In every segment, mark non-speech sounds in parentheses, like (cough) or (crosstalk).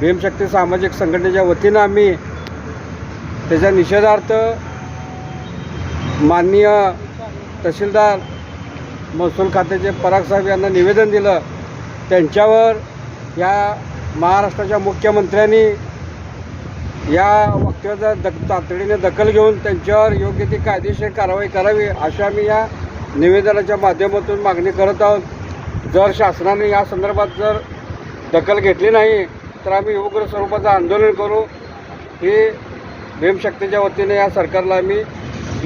भीमशक्ती सामाजिक संघटनेच्या वतीनं आम्ही त्याच्या निषेधार्थ माननीय तहसीलदार महसूल खात्याचे पराग साहेब यांना निवेदन दिलं. त्यांच्यावर या महाराष्ट्राच्या मुख्यमंत्र्यांनी या वक्तव्याचा दक तातडीने दखल घेऊन त्यांच्यावर योग्य ती कायदेशीर कारवाई करावी अशी आम्ही या निवेदनाच्या माध्यमातून मागणी करत आहोत. जर शासनाने या संदर्भात जर दखल घेतली नाही तर आम्ही उग्र स्वरूपाचं आंदोलन करू. हे भीमशक्तीच्या वतीने या सरकारला आम्ही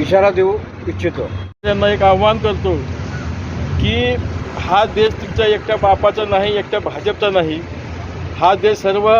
इशारा देऊ इच्छितो. त्यांना एक आव्हान करतो की हा देश तुमच्या एकट्या बापाचा नाही एकट्या भाजपचा नाही. हा देश सर्व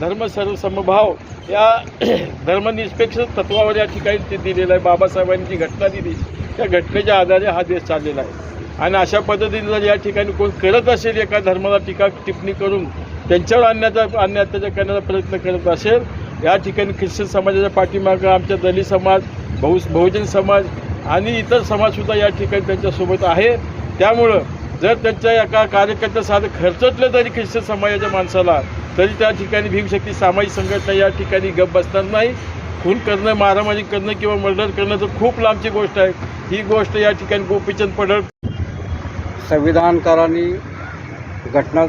धर्म सर्व समभाव या (clears throat) धर्मनिरपेक्ष तत्वावर या ठिकाणी ते दिलेलं आहे. बाबासाहेबांची घटना दिली त्या घटनेच्या आधारे हा देश चाललेला आहे. आणि अशा पद्धतीने जर या ठिकाणी कोण करत असेल एका धर्माला टीका टिप्पणी करून त्यांच्यावर आणण्याचा अन्य अत्याचार करण्याचा प्रयत्न करत असेल या ठिकाणी ख्रिश्चन समाजाच्या पाठीमागं आमच्या दलित समाज बहु बहुजन समाज आणि इतर समाजसुद्धा या ठिकाणी त्यांच्यासोबत आहे. त्यामुळं जर त्यांच्या एका कार्यकर्त्या साधं खर्चटलं तरी ख्रिश्चन समाजाच्या माणसाला तरी त्या ठिकाणी भीमशक्ती सामाजिक संघटना या ठिकाणी गप बसणार नाही. खून करणं मारामारी करणं किंवा मर्डर करणं तर खूप लांबची गोष्ट आहे. ही गोष्ट या ठिकाणी गोपीचंद पडळ संविधानकारांनी घटना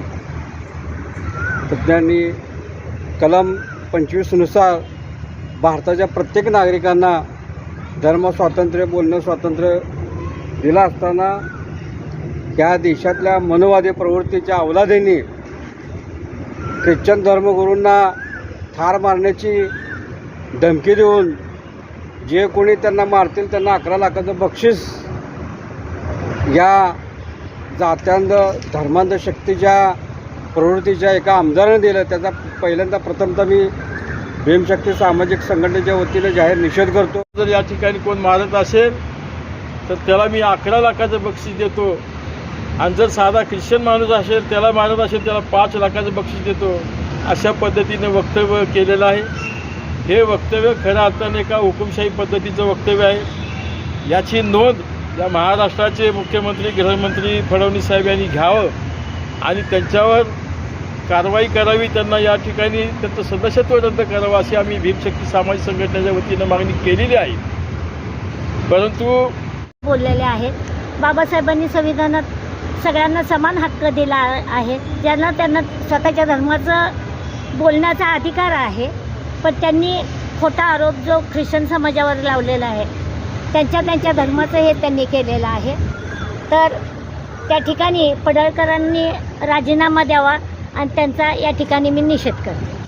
तज्ज्ञांनी कलम पंचवीसनुसार भारताच्या प्रत्येक नागरिकांना धर्म स्वातंत्र्य बोलणं स्वातंत्र्य दिलं असताना या देशातल्या मनोवादी प्रवृत्तीच्या अवलादेनी ख्रिश्चन धर्मगुरूंना ठार मारण्याची धमकी देऊन जे कोणी त्यांना मारतील त्यांना अकरा लाखाचं बक्षीस या जात्यांध धर्मांध शक्तीच्या प्रवृत्तीच्या एका आमदाराने दिलं त्याचा पहिल्यांदा प्रथमतः मी भीमशक्ती सामाजिक संघटनेच्या वतीने जाहीर निषेध करतो. जर या ठिकाणी कोण मारत असेल तर त्याला मी अकरा लाखाचं बक्षीस देतो. आणि जर साधा ख्रिश्चन माणूस असेल त्याला मारत असेल त्याला पाच लाखाचं बक्षीस देतो. अशा पद्धतीने वक्तव्य केलेलं आहे. हे वक्तव्य खऱ्या अर्थाने एका हुकुमशाही पद्धतीचं वक्तव्य आहे. याची नोंद या महाराष्ट्राचे मुख्यमंत्री गृहमंत्री फडणवीस साहेब यांनी घ्यावं आणि त्यांच्यावर कारवाई करावी त्यांना या ठिकाणी त्यांचं सदस्यत्व रद्द करावं अशी आम्ही भीमशक्ती सामाजिक संघटनेच्या वतीनं मागणी केलेली आहे. परंतु बोललेले आहेत. बाबासाहेबांनी संविधानात सगळ्यांना समान हक्क दिला आहे. ज्यांना त्यांना स्वतःच्या धर्माचं बोलण्याचा अधिकार आहे पण त्यांनी खोटा आरोप जो ख्रिश्चन समाजावर लावलेला आहे त्यांच्या त्यांच्या धर्माचं हे त्यांनी केलेलं आहे. तर त्या ठिकाणी पडळकरांनी राजीनामा द्यावा आणि त्यांचा या ठिकाणी मी निषेध करते.